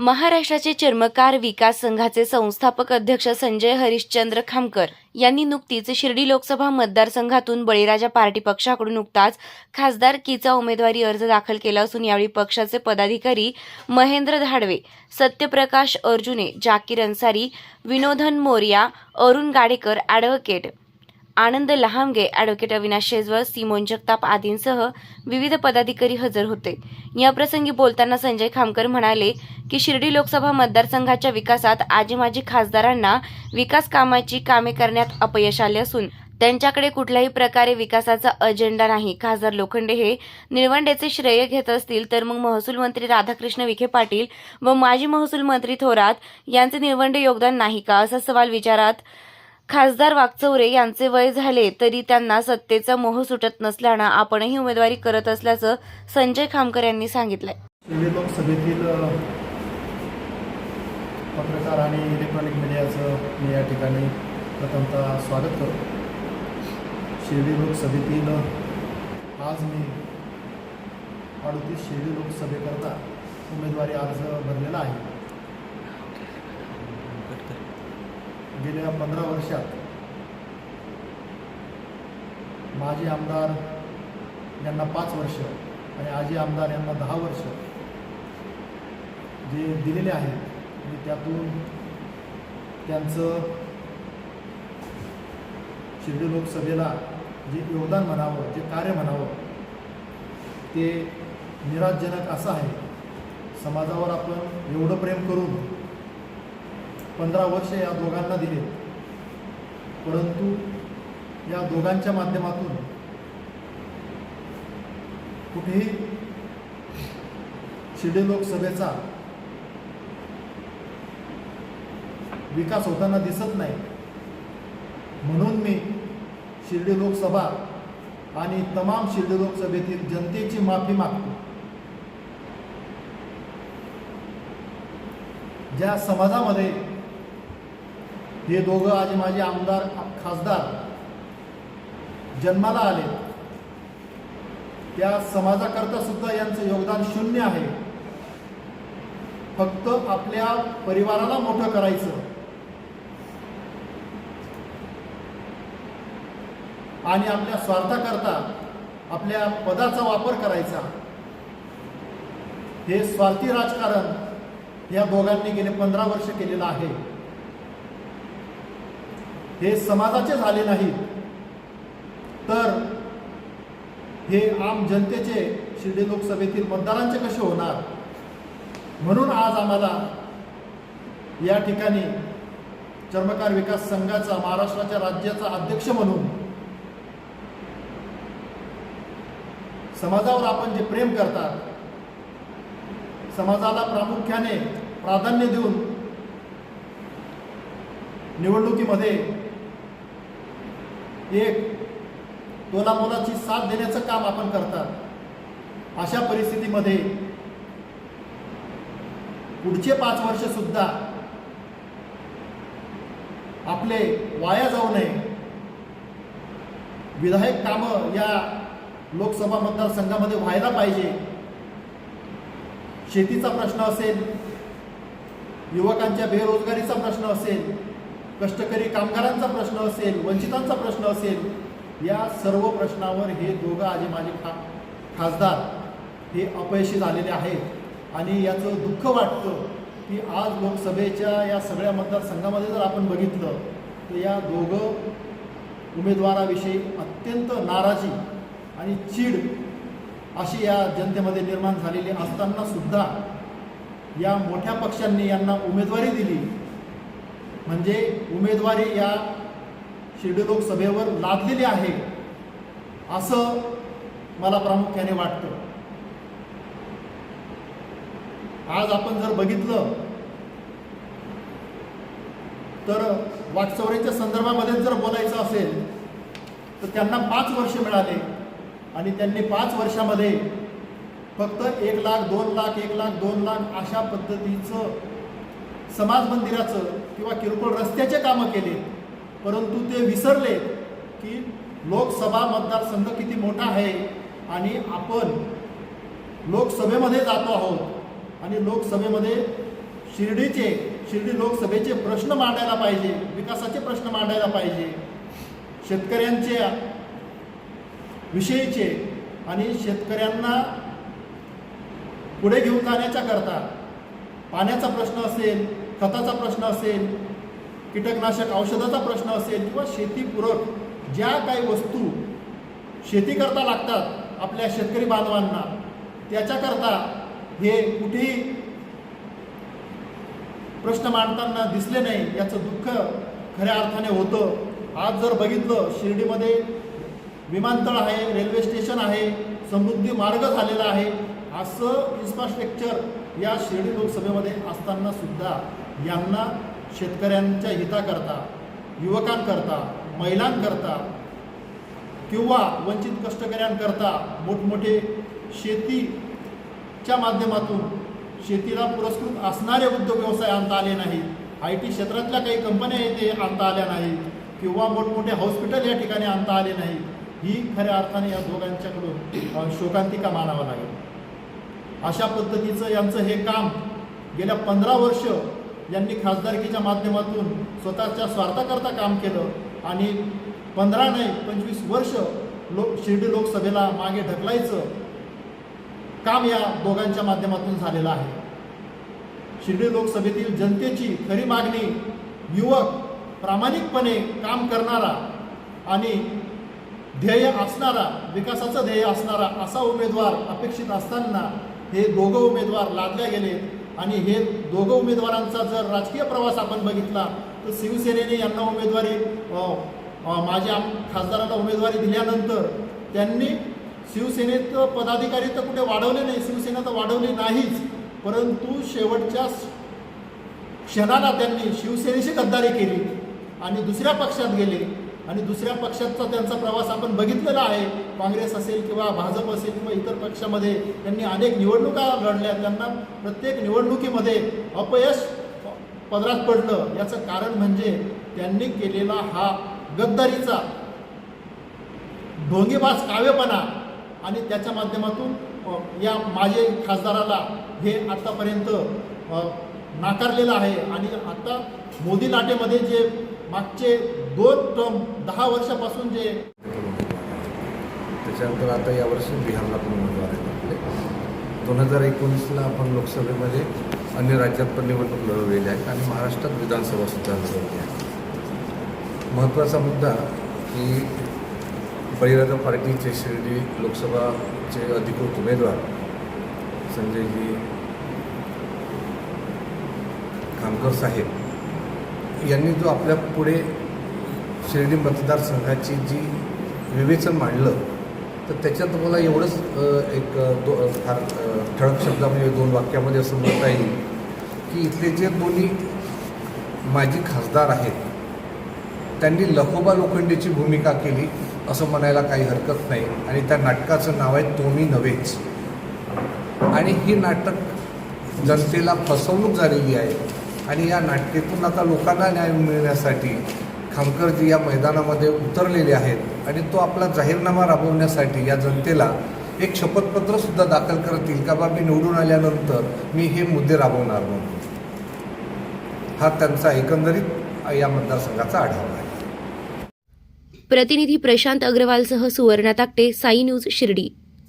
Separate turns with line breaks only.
महाराष्ट्राचे चर्मकार विकास संघाचे संस्थापक अध्यक्ष संजय हरिश्चंद्र खामकर यांनी नुकतीच शिर्डी लोकसभा मतदारसंघातून बळीराजा पार्टी पक्षाकडून नुकताच खासदारकीचा उमेदवारी अर्ज दाखल केला असून यावेळी पक्षाचे पदाधिकारी Mahendra Dhadve Satyaprakash Arjune Jakir Ansari Vinodan Morya Arun Gadekar advocate Anand Lahamge advocate Avinash Shejwal Simon Jagtap आदींसह विविध पदाधिकारी हजर होते. याप्रसंगी बोलताना संजय खामकर म्हणाले की शिर्डी लोकसभा मतदारसंघाच्या विकासात आजी माजी खासदारांना विकास कामाची कामे करण्यात अपयश आले असून त्यांच्याकडे कुठल्याही प्रकारे विकासाचा अजेंडा नाही. खासदार लोखंडे हे निळवंडेचे श्रेय घेत असतील तर मग महसूल मंत्री राधाकृष्ण विखे पाटील व माजी महसूल मंत्री थोरात यांचे निळवंडे योगदान नाही का? असा सवाल विचारात खासदार वागचौरे यांचे वय झाले तरी त्यांना सत्तेचा मोह सुटत नसल्यानं आपणही उमेदवारी करत असल्याचं संजय खामकर यांनी सांगितलंय.
लोकसभेतील पत्रकार आणि इलेक्ट्रॉनिक मीडियाचं मी या ठिकाणी प्रथमतः स्वागत करतो. शिर्डी लोकसभेतील आज मी अडतीस शिर्डी लोकसभेकरता उमेदवारी अर्ज भरलेला आहे. गेल्या पंधरा वर्षात माजी आमदार यांना पाच वर्ष आणि आजी आमदार यांना दहा वर्ष जे दिलेले आहेत आणि त्यातून त्यांचं शिर्डी लोकसभेला जे योगदान म्हणावं जे कार्य म्हणावं ते निराशजनक असं आहे. समाजावर आपण एवढं प्रेम करून पंधरा वर्ष या दोघांना दिले. परंतु या दोघांच्या माध्यमातून कुठेही शिर्डी लोकसभेचा विकास होताना दिसत नाही. म्हणून मी शिर्डी लोकसभा आणि तमाम शिर्डी लोकसभेतील जनतेची माफी मागतो. ज्या समाजामध्ये हे दोघं आज माझे आमदार खासदार जन्माला आले. त्या समाजाकरता सुद्धा यांचं योगदान शून्य आहे. फक्त आपल्या परिवाराला मोठं करायचं. आणि आपल्या स्वार्थाकरता आपल्या पदाचा वापर करायचा. हे स्वार्थी राजकारण या दोघांनी गेले पंधरा वर्ष केलेलं आहे. हे समाजाचे झाले नाही. तर हे आम जनतेचे शिर्डी लोकसभेतील मतदारांचे कसे होणार? म्हणून आज आम्हाला या ठिकाणी चर्मकार विकास संघाचा महाराष्ट्राच्या राज्याचा अध्यक्ष म्हणून समाजावर आपण जे प्रेम करतात समाजाला प्रामुख्याने प्राधान्य देऊन निवडणुकीमध्ये एक तोलामोलाची साथ देण्याचं काम आपण करतात. अशा परिस्थितीमध्ये पुढचे पाच वर्ष सुद्धा आपले वाया जाऊ नये. विधायक कामं या लोकसभा मतदारसंघामध्ये व्हायला पाहिजे. शेतीचा प्रश्न असेल युवकांच्या बेरोजगारीचा प्रश्न असेल कष्टकरी कामगारांचा प्रश्न असेल वंचितांचा प्रश्न असेल या सर्व प्रश्नावर हे दोघं आजी माझे खा खासदार हे अपयशी झालेले आहेत. आणि याचं दुःख वाटतं की आज लोकसभेच्या या सगळ्या मतदारसंघामध्ये जर आपण बघितलं तर या दोघं उमेदवाराविषयी अत्यंत नाराजी आणि चीड अशी या जनतेमध्ये निर्माण झालेली असताना सुद्धा या मोठ्या पक्षांनी यांना उमेदवारी दिली. म्हणजे उमेदवारी या शिर्डी लोकसभेवर लादलेली आहे असं मला प्रामुख्याने वाटतं. आज आपण जर बघितलं तर वाटचौरेच्या संदर्भामध्ये जर बोलायचं असेल तर त्यांना पाच वर्ष मिळाले आणि त्यांनी पाच वर्षामध्ये फक्त एक लाख दोन लाख एक लाख दोन लाख अशा पद्धतीचं समाज मंदिराचं किंवा किरकोळ रस्त्याचे कामं केले परंतु ते विसरले की लोकसभा मतदारसंघ किती मोठा आहे आणि आपण लोकसभेमध्ये जातो आहोत आणि लोकसभेमध्ये शिर्डीचे शिर्डी लोकसभेचे प्रश्न मांडायला पाहिजे विकासाचे प्रश्न मांडायला पाहिजे शेतकऱ्यांच्या विषयीचे आणि शेतकऱ्यांना पुढे घेऊन जाण्याच्या करता. पाण्याचा प्रश्न असेल खताचा प्रश्न असेल कीटकनाशक औषधाचा प्रश्न असेल किंवा शेतीपूरक ज्या काही वस्तू शेतीकरता लागतात आपल्या शेतकरी बांधवांना त्याच्याकरता हे कुठेही प्रश्न मांडताना दिसले नाही याचं दुःख खऱ्या अर्थाने होतं. आज जर बघितलं शिर्डीमध्ये विमानतळ आहे रेल्वे स्टेशन आहे समृद्धी मार्ग झालेला आहे असं इन्फ्रास्ट्रक्चर या शिर्डी लोकसभेमध्ये असताना सुद्धा यांना शेतकऱ्यांच्या हिताकरता युवकांकरता महिलांकरता किंवा वंचित कष्टकऱ्यांकरता मोठमोठे शेतीच्या माध्यमातून शेतीला पुरस्कृत असणारे उद्योग व्यवसाय आणता आले नाहीत आय टी क्षेत्रातल्या काही कंपन्या येथे आणता आल्या नाहीत किंवा मोठमोठे हॉस्पिटल या ठिकाणी आणता आले नाही ही खऱ्या अर्थाने या दोघांच्याकडून शोकांतिका मानावं लागेल. अशा पद्धतीचं यांचं हे काम गेल्या पंधरा वर्ष यांनी खासदारकीच्या माध्यमातून स्वतःच्या स्वार्थाकरता काम केलं आणि पंधरा नाही पंचवीस वर्ष लोक शिर्डी लोकसभेला मागे ढकलायचं काम या दोघांच्या माध्यमातून झालेलं आहे. शिर्डी लोकसभेतील जनतेची खरी मागणी युवक प्रामाणिकपणे काम करणारा आणि ध्येय असणारा विकासाचं ध्येय असणारा असा उमेदवार अपेक्षित असताना हे दोघं उमेदवार लादल्या गेले आणि हे दोघं उमेदवारांचा जर राजकीय प्रवास आपण बघितला तर शिवसेनेने यांना उमेदवारी माझ्या खासदाराला उमेदवारी दिल्यानंतर त्यांनी शिवसेनेत पदाधिकारी तर कुठे वाढवले नाही शिवसेना तर वाढवली नाहीच परंतु शेवटच्या क्षणाला त्यांनी शिवसेनेशी गद्दारी केली आणि दुसऱ्या पक्षात गेले. आणि दुसऱ्या पक्षाचा त्यांचा प्रवास आपण बघितलेला आहे. काँग्रेस असेल किंवा भाजप असेल किंवा इतर पक्षामध्ये त्यांनी अनेक निवडणुका लढल्या. त्यांना प्रत्येक निवडणुकीमध्ये अपयश पदरात पडलं. याचं कारण म्हणजे त्यांनी केलेला हा गद्दारीचा ढोंगेबाज काव्यपणा आणि त्याच्या माध्यमातून या माझे खासदाराला हे आत्तापर्यंत नाकारलेलं आहे. आणि आता मोदी लाटेमध्ये जे मागचे दोन टर्म दहा वर्षापासून जे
त्याच्यानंतर आता यावर्षी बिहारला पण उमेदवार आहेत आपले. दोन हजार एकोणीसला आपण लोकसभेमध्ये अन्य राज्यात पण निवडणूक लढवलेली आहे आणि महाराष्ट्रात विधानसभा सुद्धा लढवली आहे. महत्त्वाचा मुद्दा की बळीराजा पार्टीचे शिर्डी लोकसभाचे अधिकृत उमेदवार संजयजी खामकर साहेब यांनी जो आपल्या पुढे शिर्डी मतदारसंघाची जी विवेचन मांडलं तर त्याच्यात मला एवढंच एक दो फार ठळक शब्दामध्ये म्हणजे दोन वाक्यामध्ये असं म्हणता येईल की इथले जे दोन्ही माजी खासदार आहेत त्यांनी लखोबा लोखंडीची भूमिका केली असं म्हणायला काही हरकत नाही. आणि त्या नाटकाचं नाव आहे तोमी नव्हेच. आणि ही नाटक जनतेला फसवणूक झालेली आहे. आणि या नाटकेतून आता लोकांना न्याय मिळण्यासाठी खामकरजी या मैदानामध्ये उतरलेले आहेत आणि तो आपला जाहीरनामा राबवण्यासाठी या जनतेला एक शपथपत्रसुद्धा दाखल करतील का बा? मी निवडून आल्यानंतर मी हे मुद्दे राबवणार म्हणून. हा त्यांचा एकंदरीत या मतदारसंघाचा आढावा आहे.
प्रतिनिधी प्रशांत अग्रवालसह सुवर्णा ताकटे साई न्यूज शिर्डी.